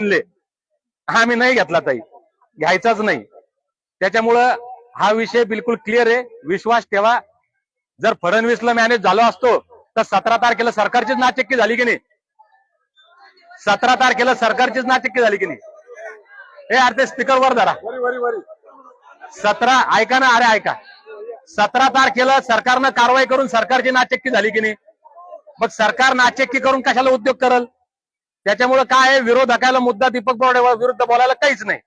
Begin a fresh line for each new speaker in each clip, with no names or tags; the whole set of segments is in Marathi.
आणले. मी नाही घेतला ताई. घ्यायचाच नाही. त्याच्यामुळं हा विषय बिलकुल क्लिअर आहे. विश्वास ठेवा. जर फडणवीसला मॅनेज झालो असतो तर सतरा तारखेला सरकारचीच नाचक्की झाली की नाही? सतरा तारखेला सरकारचीच नाचक्की झाली की नाही? हे अरे ते स्पीकरवर धरा. सतरा ऐका ना अरे ऐका. सतरा तारखेला सरकारनं कारवाई करून सरकारची नाचक्की झाली की नाही? मग सरकार नाचक्की करून कशाला उद्योग करल? त्याच्यामुळे काय आहे? विरोधकाला मुद्दा दीपक बोर्डे विरुद्ध बोलायला काहीच नाही.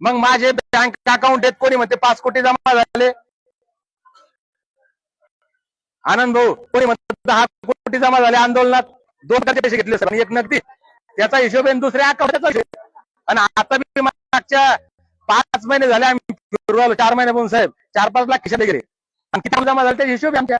मग माझे बँक अकाउंट आहेत कोणी म्हणते पाच कोटी जमा झाले? आनंद भाऊ कोणी म्हणते दहा कोटी जमा झाले आंदोलनात? दोन टक्के पैसे घेतले सर एक नगदी. त्याचा हिशोब आहे दुसऱ्या अकाउंटचा आणि आता मी मागच्या पाच महिने झाले आम्ही फिरू राहिलो, चार महिन्यापासून साहेब चार पाच लाख खिशात गेले. आणि किती जमा झाले त्याचा हिशोब आमच्या.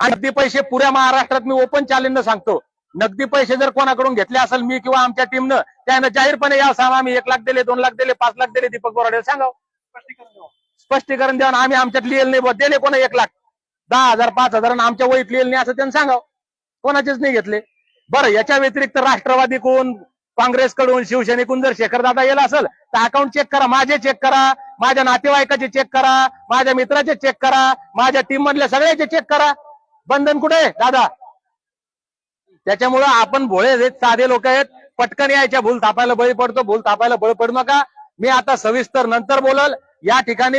आणि ते पैसे पुऱ्या महाराष्ट्रात मी ओपन चॅलेंज सांगतो. नगदी पैसे जर कोणाकडून घेतले असेल मी किंवा आमच्या टीमनं त्यानं जाहीरपणे या सांगा आम्ही एक लाख दिले दोन लाख दिले पाच लाख दिले दीपक बोराडे सांगा स्पष्टीकरण द्या आम्ही आमच्यात लिहिलं नाही दिले कोणा एक लाख? दहा हजार पाच हजार आमच्या वहीत लिहिलं नाही असं त्यांना सांगाव? कोणाचेच नाही घेतले. बरं याच्या व्यतिरिक्त राष्ट्रवादी कोण काँग्रेसकडून शिवसेनेकडून जर शेखरदादा येला असेल तर अकाउंट चेक करा माझे चेक करा माझ्या नातेवाईकाचे चेक करा माझ्या मित्राचे चेक करा माझ्या टीम मधल्या सगळ्याचे चेक करा. बंधन कुठे आहे, दादा त्याच्यामुळं आपण भोळे साधे लोक आहेत. पटकन यायच्या भूल थापायला बळी पडतो. भूल थापायला बळी पडू नका. मी आता सविस्तर नंतर बोलल. या ठिकाणी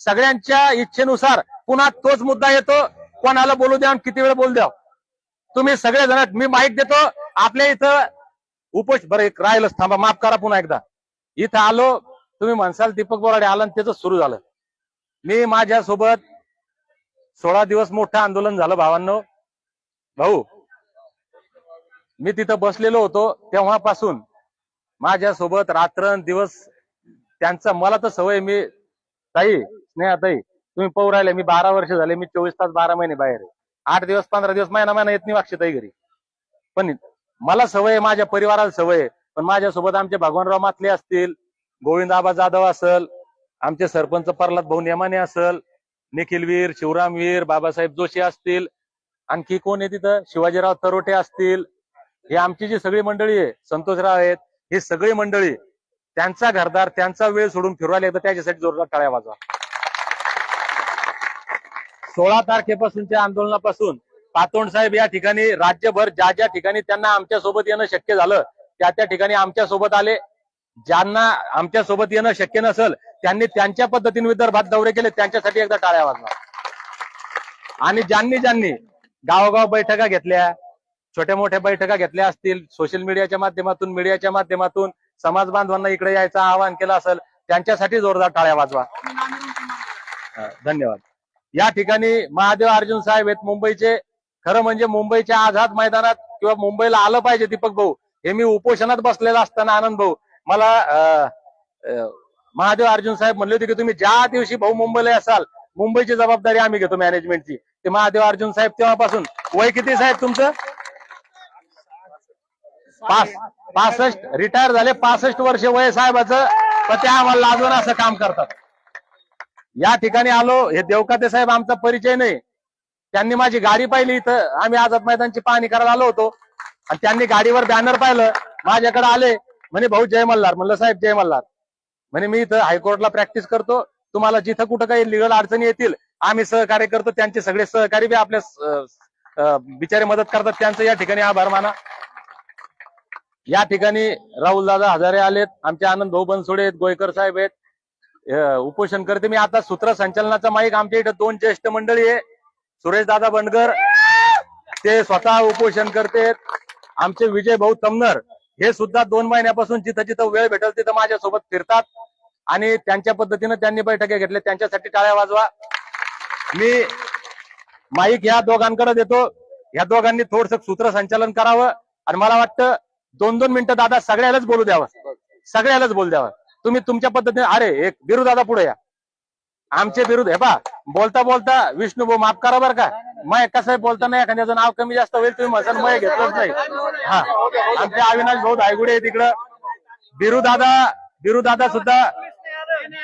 सगळ्यांच्या इच्छेनुसार पुन्हा तोच मुद्दा येतो. कोणाला बोलू द्या किती वेळ बोलू द्या. तुम्ही सगळे जण मी माहीत देतो. आपल्या इथं उपोष बरं एक राहिलंच. थांबा माफ करा पुन्हा एकदा. इथं आलो. तुम्ही म्हणसाल दीपक बोराडे आला आणि त्याचं सुरू झालं. मी माझ्यासोबत सोळा दिवस मोठं आंदोलन झालं भावांनो. भाऊ मी तिथं बसलेलो होतो तेव्हापासून. माझ्यासोबत रात्र दिवस त्यांचा मला तर सवय मी ताई स्नेहा ताई तुम्ही पौर राहिले मी बारा वर्ष झाले मी चोवीस तास बारा महिने बाहेर आहे. आठ दिवस पंधरा दिवस महिना महिना येत नाही वाक्षी ताई घरी. पण मला सवय आहे माझ्या परिवाराला सवय पण माझ्यासोबत आमचे भगवानराव मातले असतील गोविंदाबा जाधव असल आमचे सरपंच प्रल्हाद भाऊ नेमाने असल निखिल वीर शिवराम वीर बाबासाहेब जोशी असतील आणखी कोण आहे तिथं? शिवाजीराव तरोटे असतील ही आमची जी सगळी मंडळी आहे संतोषराव आहेत ही सगळी मंडळी त्यांचा घरदार त्यांचा वेळ सोडून फिरवायला येतं त्याच्यासाठी जोरदार टाळ्या वाजवा. सोळा तारखेपासूनच्या आंदोलनापासून पातोंड साहेब या ठिकाणी राज्यभर ज्या ज्या ठिकाणी त्यांना आमच्यासोबत येणं शक्य झालं त्या त्या ठिकाणी आमच्यासोबत आले. ज्यांना आमच्यासोबत येणं शक्य नसेल त्यांनी त्यांच्या पद्धतीने विदर्भात दौरे केले त्यांच्यासाठी एकदा टाळ्या वाजवा. आणि ज्यांनी ज्यांनी गावोगाव बैठका घेतल्या छोट्या मोठ्या बैठका घेतल्या असतील सोशल मीडियाच्या माध्यमातून मीडियाच्या माध्यमातून समाज बांधवांना इकडे यायचं आवाहन केलं असेल त्यांच्यासाठी जोरदार टाळ्या वाजवा. धन्यवाद. या ठिकाणी महादेव अर्जुन साहेब आहेत मुंबईचे. खरं म्हणजे मुंबईच्या आझाद मैदानात किंवा मुंबईला आलं पाहिजे दीपक भाऊ हे मी उपोषणात बसलेला असताना आनंद भाऊ मला महादेव अर्जुन साहेब म्हणले होते की तुम्ही ज्या दिवशी भाऊ मुंबईला असाल मुंबईची जबाबदारी आम्ही घेतो मॅनेजमेंटची ते महादेव अर्जुन साहेब तेव्हापासून. वय किती साहेब तुमचं? पास पासष्ट रिटायर झाले पासष्ट वर्ष वय साहेबाचं पण ते आम्हाला लाजून असं काम करतात. या ठिकाणी आलो हे देवकाते साहेब आमचा परिचय नाही. त्यांनी माझी गाडी पाहिली इथं. आम्ही आझाद मैदानची पाहणी करायला आलो होतो. आणि त्यांनी गाडीवर बॅनर पाहिलं. माझ्याकडे आले. म्हणे भाऊ जय मल्हार. म्हणलं साहेब जय मल्हार. म्हणे मी इथं हायकोर्टला प्रॅक्टिस करतो. तुम्हाला जिथं कुठं काही लिगल अडचणी येतील आम्ही सहकार्य करतो. त्यांचे सगळे सहकारी बी आपल्या बिचारे मदत करतात. त्यांचं या ठिकाणी आभार माना. या ठिकाणी राहुल दादा हजारे आलेत आमचे आनंद भाऊ बनसोडे आहेत गोयकर साहेब आहेत. उपोषण करते. मी आता सूत्रसंचालनाचा माईक आमच्या इथं दोन ज्येष्ठ मंडळी आहे. सुरेश दादा बनगर ते स्वतः उपोषण करते. आमचे विजय भाऊ तमनर हे सुद्धा दोन महिन्यापासून जिथं जिथं वेळ भेटेल तिथं माझ्यासोबत फिरतात. आणि त्यांच्या पद्धतीनं त्यांनी बैठका घेतल्या त्यांच्यासाठी टाळ्या वाजवा. मी माईक ह्या दोघांकडे देतो. ह्या दोघांनी थोडस सूत्रसंचालन करावं. आणि मला वाटतं दोन दोन मिनिटं दादा सगळ्यालाच बोलू द्यावं. सगळ्यालाच बोलू द्यावं. तुम्ही तुमच्या पद्धतीने अरे एक बिरू दादा पुढे या. आमचे विरुद्ध हे पा बोलता बोलता विष्णू भाऊ माफ करा बरं का. मग कसं आहे बोलताना एखाद्याचं नाव कमी जास्त होईल तुम्ही म्हणसान मय घेतलंच नाही. हा. आमचे अविनाश भाऊ धायगुडे आहे तिकडं बिरू दादा बिरू दादा सुद्धा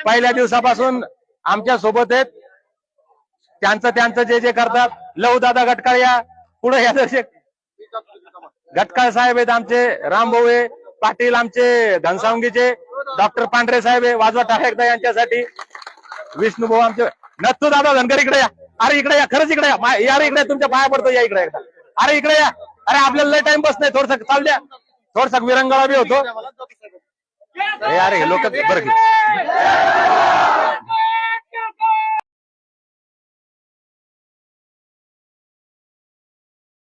पहिल्या दिवसापासून आमच्यासोबत आहेत. त्यांचं त्यांचं जे जे करतात. लव दादा गटकाळ या पुढे या दर्शक गटकाळ साहेब आहेत आमचे रामभाऊ आहे पाटील आमचे घनसावंगीचे डॉक्टर पांढरे साहेब आहे, वाजवा टाकदा यांच्यासाठी. विष्णू भाऊ आमचे नत्तू दादा धनगर इकडे या. अरे इकडे या खरंच इकडे या. मा- या रे इकडे तुमच्या पाया पडतो या इकडे एकदा. अरे इकडे या. अरे आपल्याला लय टाइम बस नाही थोडस चाल द्या. थोडसा विरंगळा बी होतो. अरे लोक बरं